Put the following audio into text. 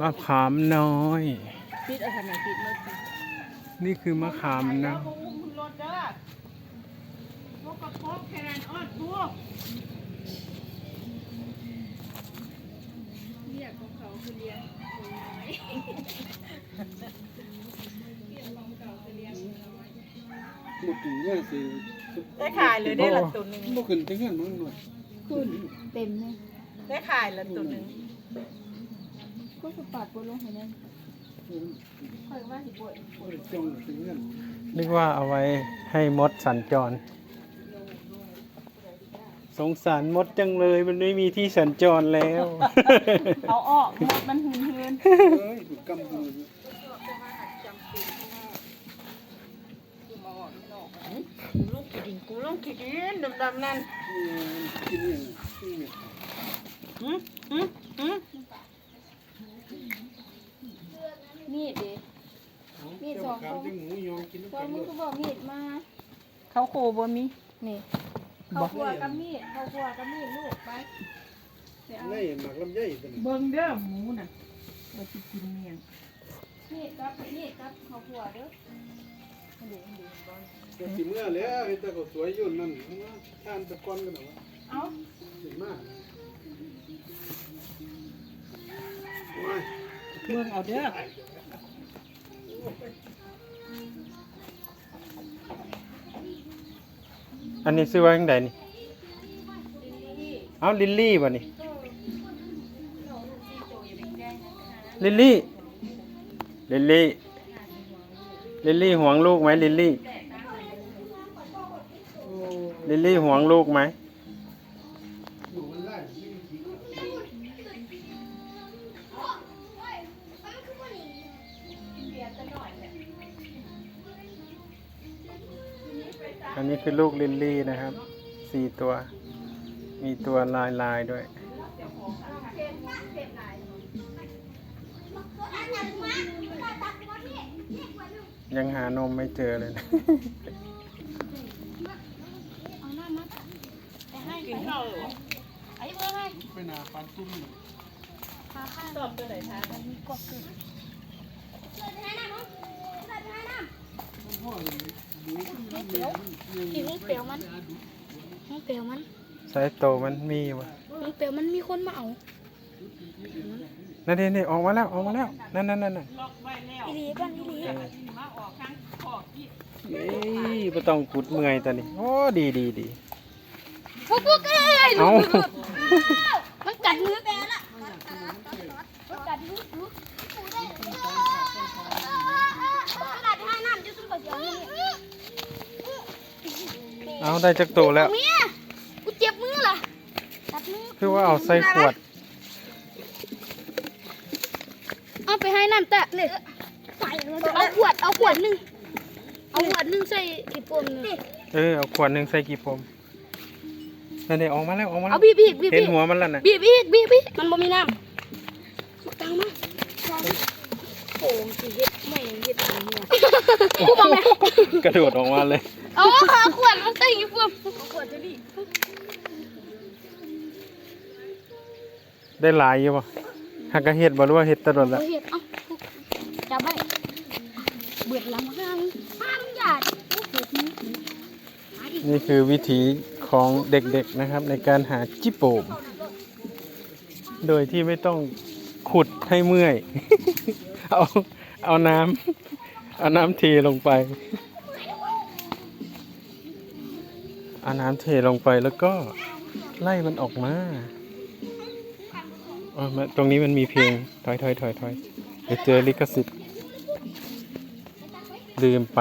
มะขามน้อย ปิดเอาทำไมปิดเมื่อกี้นี่คือมะขามน้อยรถเด้อพวกกระพกแค่นั้นอดพวกเรียกของเขาคือเรียนคนน้อยเรียกของเก่าคือเรียนคนน้อยหมดถึงเนี่ยสิได้ขายเลยได้ละตัวหนึ่งบ่ขึ้นจังเงินมันหน่อยขึ้นเต็มเลยได้ขายละตัวหนึ่ง ก็สปาดบนลงให้แน่คอยว่าสิปวดโอ้ยจงจังเงินนึกว่าเอาไว้ให้มดสัญจร สงสารมดจังเลย มันไม่มีที่สัญจรแล้ว เอาออกหมดมันหืนหืนเอ้ยกูกำมือลูกขีดินกูลูกขีดินดำๆนั่นกินเนี่ยกินเนี่ยหืมหืมหืม มีดดิมีดสองขาวจังหมูยองกินตอนมึงก็บอกมีดมาเขาโคบ่มีนี่เขาครัวกับมีดเขาครัวกับมีดลูกไปเดี๋ยวเอาในหมักลำไยตัวนี้เบิ่งเด้อหมูน่ะบ่สิกินเมียงมีดกับมีดกับเขาครัวเด้ออันเดี๋ยวอันเดี๋ยวบอลก็สิเมื่อแล้วไอ้ตาก็สวยอยู่นั่นทานตะกอนกันหรอวะเอาสิมาโอ้ยเบิ่งเอาเด้อ อันนี้ซื้อไว้ยังไงนี่ เอาลิลลี่ป่ะนี่ ลิลลี่ ลิลลี่ ลิลลี่ห่วงลูกไหมลิลลี่ ลิลลี่ห่วงลูกไหม อันนี้คือลูกลิลลี่นะครับ สี่ตัว มีตัวลายลายด้วย ยังหานมไม่เจอเลยนะกินข้าวเหรอไอ้เมื่อไงไปหนาปานตุ้มชอบตัวไหนคะพ่อห มูกินลูกเปลวมันลูกเปลวมันไซส์โตมันมีวะลูกเปลวมันมีคนมาเอานั่นนี่ออกมาแล้วออกมาแล้วนั่นนั่นนั่นน่ะล็อกไว้แล้วอีหลีกันอีหลีมาออกข้างขอบที่เอ้ยไม่ต้องกุดเมื่อยตอนนี้โอ้ดีดีดีพวกพวกเอ้ยเอา มันกัดมือแปลละมันกัดมือมือกัดให้น้ำจะสู้กับเสียงนี่ เอาได้จักโตแล้ว เมียกูเจ็บมือล่ะกัดมือคือว่าเอาใส่ขวด เอาไปให้น้ำแตะเลยเอาขวดเอาขวดหนึ่งเอาขวดหนึ่งใส่กี่ปมหนึ่งเออเอาขวดหนึ่งใส่กี่ปมนั่นนี่ออกมาแล้วออกมาแล้เอาวบีบบีบบีบเห็นบีบหัวมันแล้วนะบีบอีกบีบอีกมันบ่มีน้ำตังมา โอ้สิเฮ็ดไม่เฮ็ดอะไรเนี่ยกูบอกไงกระโดดออกมาเลยเอาขาขวดมาใส่กี่ปมขวดจะดิได้หลายอยู่ป่ะหักกระเห็ดบ่รู้ว่าเห็ดตลอดเอาแล้วเฮ็ดเอาจับไว้เบิดลำห้างห้างหยาดโอ้โหนี่นี่คือวิธีของเด็กๆนะครับ ในการหาจิโปมโดยที่ไม่ต้องขุดให้เมื่อย เอาเอาน้ำเอาน้ำเทลงไป เอาน้ำเทลงไปแล้วก็ไล่มันออกมาอมาตรงนี้มันมีเพลงถอยถอยถอยถอยเดี๋ยวเจอลิขสิทธิ์ลืมไป